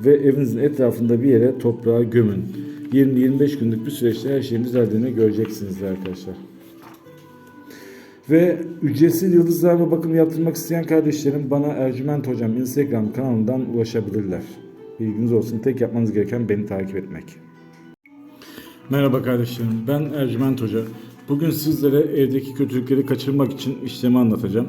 ve evinizin etrafında bir yere toprağa gömün. 20-25 günlük bir süreçte her şeyin düzeldiğini göreceksiniz arkadaşlar. Ve ücretsiz yıldızlarla bakım yaptırmak isteyen kardeşlerim bana Ercüment Hocam Instagram kanalından ulaşabilirler. Bilginiz olsun. Tek yapmanız gereken beni takip etmek. Merhaba kardeşlerim. Ben Ercüment Hoca. Bugün sizlere evdeki kötülükleri kaçırmak için işlemi anlatacağım.